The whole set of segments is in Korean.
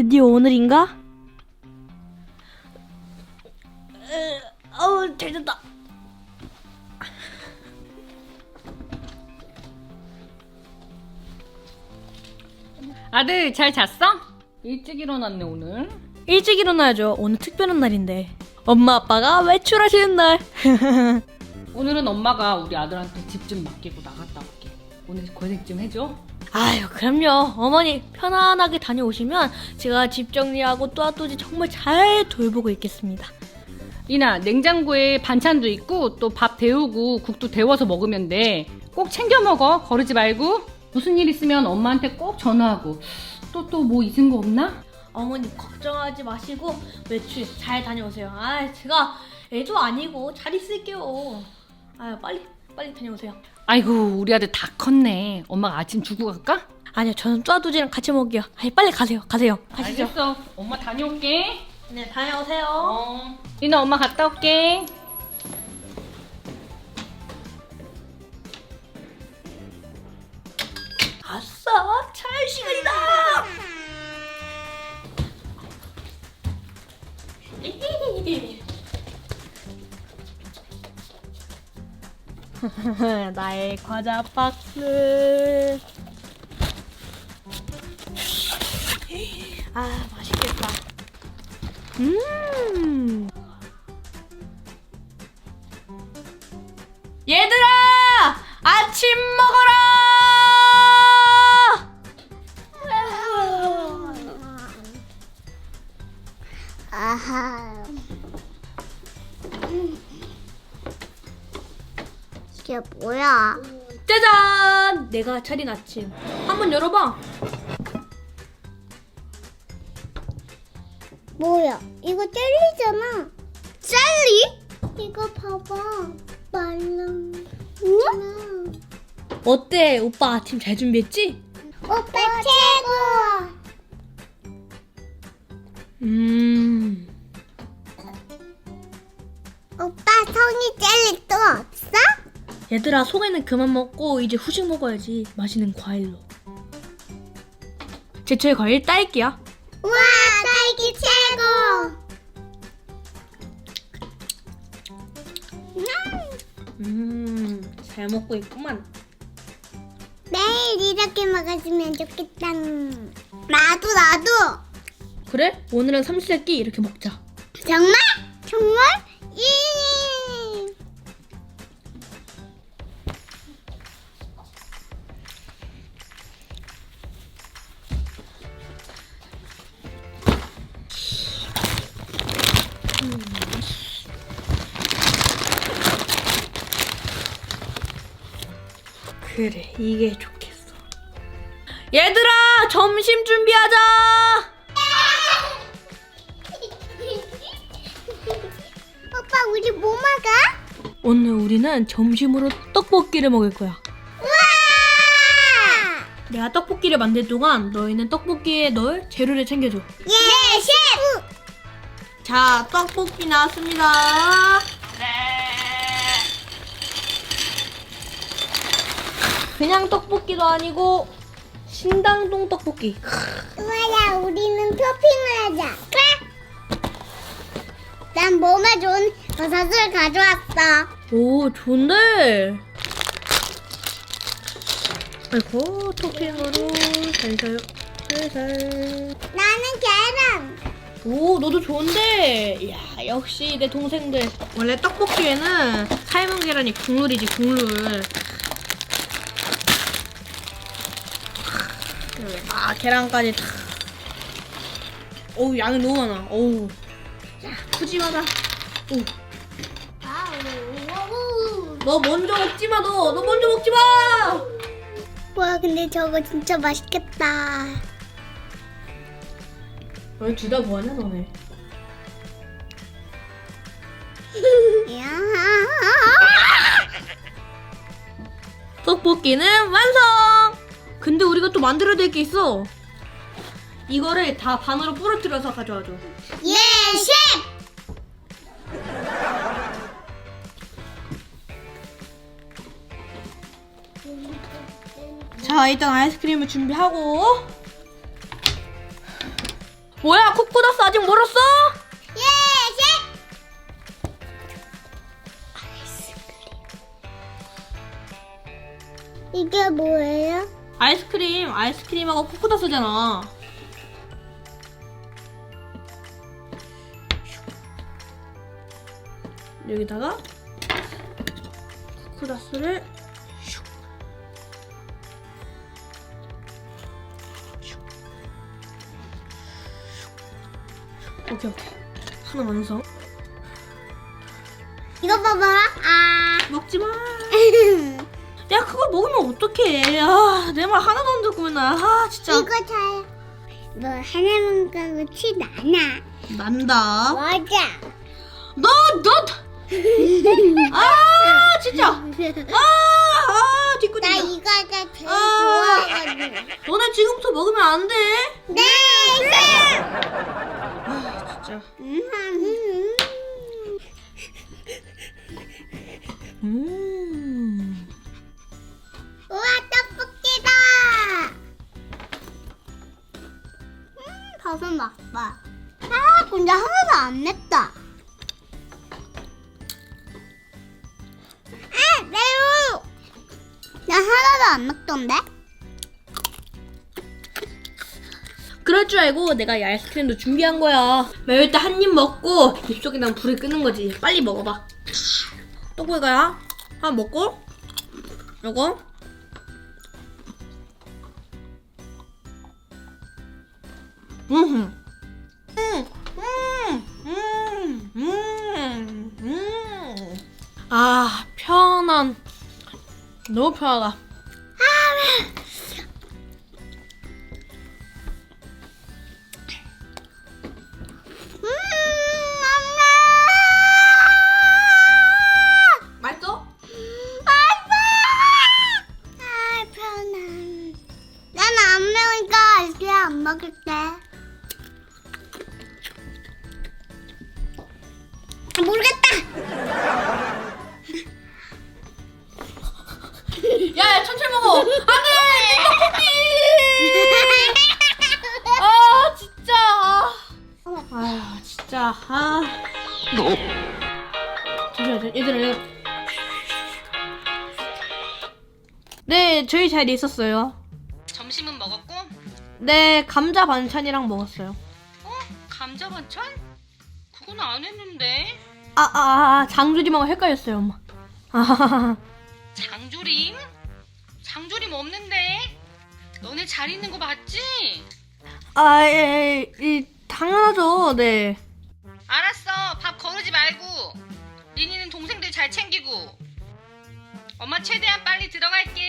드디어 오늘인가? 어우 잘 잤다. 아들 잘 잤어? 일찍 일어났네 오늘. 일찍 일어나야죠. 오늘 특별한 날인데. 엄마 아빠가 외출하시는 날. 오늘은 엄마가 우리 아들한테 집 좀 맡기고 나갔다 올게. 오늘 고생 좀 해줘. 아유 그럼요. 어머니 편안하게 다녀오시면 제가 집 정리하고 또아또지 정말 잘 돌보고 있겠습니다. 이나 냉장고에 반찬도 있고 또 밥 데우고 국도 데워서 먹으면 돼. 꼭 챙겨 먹어. 거르지 말고. 무슨 일 있으면 엄마한테 꼭 전화하고. 또 또 뭐 잊은 거 없나? 어머니 걱정하지 마시고 외출 잘 다녀오세요. 아 제가 애도 아니고 잘 있을게요. 아유 빨리 빨리 다녀오세요. 아이고 우리 아들 다 컸네. 엄마가 아침 주고 갈까? 아니요 저는 쪼아두지랑 같이 먹게요. 아니 빨리 가세요. 가세요. 가시죠. 알겠어. 엄마 다녀올게. 네 다녀오세요. 어. 이나 엄마 갔다 올게. 아싸 잘 시간이다. 나의 과자 박스. 아 맛있겠다. 음. 얘들아 아침 먹어라. 아하. 이게 뭐야? 짜잔! 내가 차린 아침. 한번 열어봐. 뭐야? 이거 젤리잖아. 젤리? 이거 봐봐. 말랑. 우와. 어때? 오빠 아침 잘 준비했지? 오빠 최고. 음. 오빠 성이 젤리 또 없어? 얘들아, 속에는 그만 먹고 이제 후식 먹어야지. 맛있는 과일로. 제철 과일 딸기야. 우와 딸기 최고. 음, 음, 잘 먹고 있구만. 매일 이렇게 먹어주면 좋겠다. 나도 나도. 그래? 오늘은 삼시세끼 이렇게 먹자. 정말? 정말? 그래, 이게 좋겠어. 얘들아, 점심 준비하자! 오빠 우리 뭐 먹어? 오늘 우리는 점심으로 떡볶이를 먹을 거야. 우와! 내가 떡볶이를 만들 동안 너희는 떡볶이에 넣을 재료를 챙겨줘. 예, 셰프! 자, 떡볶이 나왔습니다. 그냥 떡볶이도 아니고 신당동 떡볶이. 우와야, 우리는 토핑을 하자. 그래? 난 몸에 좋은 버섯을 가져왔어. 오, 좋은데. 아이고, 토핑으로 살살, 살살. 나는 계란. 오, 너도 좋은데. 이야, 역시 내 동생들. 원래 떡볶이에는 삶은 계란이 국룰이지, 국룰. 아, 계란까지 다. 어우, 양이 너무 많아. 어우. 야, 푸짐하다. 오. 아우. 너 먼저 먹지 마, 너. 너 먼저 먹지 마! 뭐야, 근데 저거 진짜 맛있겠다. 왜 둘 다 뭐하냐, 너네? 떡볶이는 완성! 근데 우리가 또 만들어야 될 게 있어. 이거를 다 반으로 부러뜨려서 가져와줘. 예, 셰프! 자, 일단 아이스크림을 준비하고. 뭐야 쿠쿠다스 아직 멀었어? 예, 예. 이게 뭐예요? 아이스크림 아이스크림하고 쿠쿠다스잖아 여기다가. 슉. 오케이 오케이 하나 완성 이거 봐봐. 아. 먹지마 야 그걸 먹으면 어떡해 아 내 말 하나도 안 듣고 맨날 아 진짜 이거 잘. 너 하나만 가고 티 나나. 난다 맞아. 너, 너, 아, 진짜. 아, 아, 뒷구리. 나 이거가 제일 아. 좋아하거든. 너네 지금부터 먹으면 안 돼. 네. 아, 진짜. 음. 음. 음, 버섯 맛봐. 아, 근데 하나도 안 맵다. 아, 매우. 나 하나도 안 맵던데? 그럴 줄 알고 내가 이 아이스크림도 준비한 거야. 매울 때한입 먹고 입속에 난 불을 끄는 거지. 빨리 먹어봐. 떡볶이가야. 하나 먹고. 요거. 음. 음. 음. 음. 음. 아, 편안. 너무 편하다. 음, 네, 저희 잘 있었어요. 점심은 먹었고? 네, 감자 반찬이랑 먹었어요. 어? 감자 반찬? 그건 안 했는데. 아, 아, 아, 장조림하고 헷갈렸어요, 엄마. 아, 장조림? 장조림 없는데? 너네 잘 있는 거 맞지? 아, 예, 예, 이, 당연하죠, 네. 알았어. 밥 거르지 말고. 리니는 동생들 잘 챙기고. 엄마 최대한 빨리 들어갈게.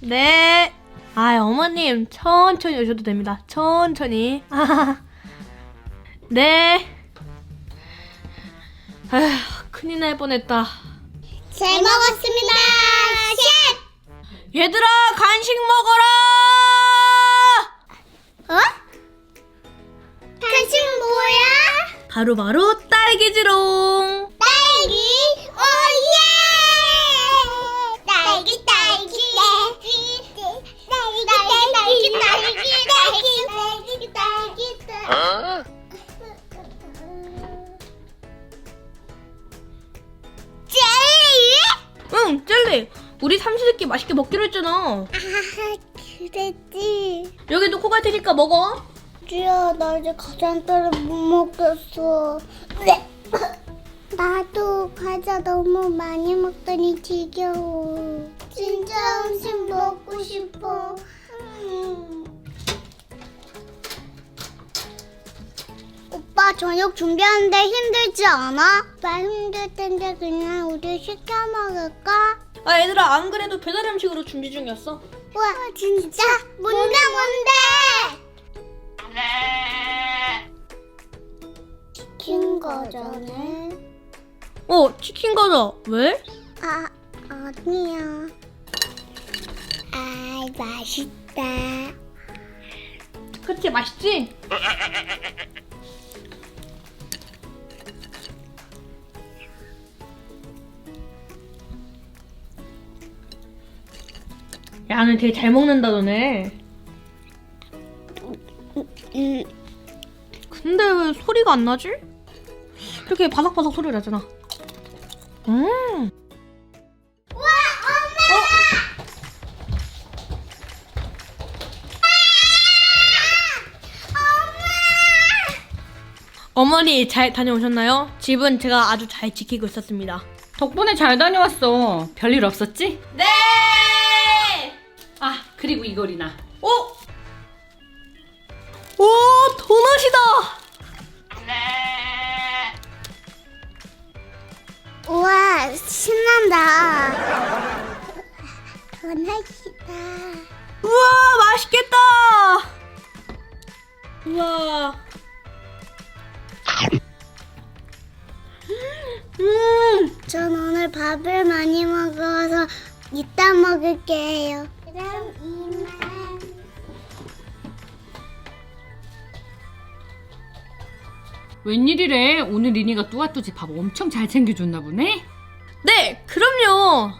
네. 아, 어머님 천천히 오셔도 됩니다. 천천히. 네. 아휴, 큰일 날 뻔했다. 잘 먹었습니다. 셰프! 얘들아, 간식 먹어라! 어? 간식 뭐야? 바로 바로 딸기지롱. 우리 삼시세끼 맛있게 먹기로 했잖아. 아 그랬지 여기도 코갈 테니까 먹어. 주야 나 이제 과자를 못 먹겠어 네. 나도 과자 너무 많이 먹더니 지겨워 진짜 음식 먹고 싶어 음. 오빠 저녁 준비하는데 힘들지 않아? 나 힘들 텐데 그냥 우리 시켜 먹을까? 아, 얘들아, 안 그래도 배달 음식으로 준비 중이었어. 우와 진짜? 뭔데 뭔데? 치킨 과자네 어, 치킨 과자. 왜? 아 아니야 아 맛있다 그치, 맛있지? 야, 너 되게 잘 먹는다, 너네. 음 근데 왜 소리가 안 나지? 이렇게 바삭바삭 소리가 나잖아. 음. 어머니 잘 다녀오셨나요? 집은 제가 아주 잘 지키고 있었습니다. 덕분에 잘 다녀왔어. 별일 없었지? 네! 아, 그리고 이거리나. 오! 오, 도넛이다! 우와, 신난다. 도넛이다. 우와, 맛있겠다! 우와. 음, 전 오늘 밥을 많이 먹어서 이따 먹을게요. 그럼 웬일이래? 오늘 리니가 뚜아뚜지 밥 엄청 잘 챙겨줬나 보네? 네, 그럼요.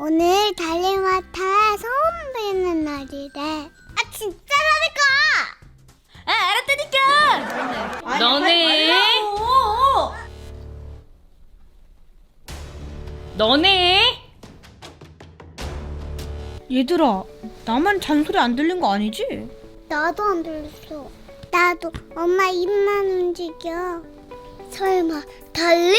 오늘 달리마타 소음 베는 날이래. 아 진짜라니까! 아, 알았다니까! 너네? 너네? 얘들아, 나만 잔소리 안 들린 거 아니지? 나도 안 들렸어. 나도 엄마 입만 움직여. 설마 달림?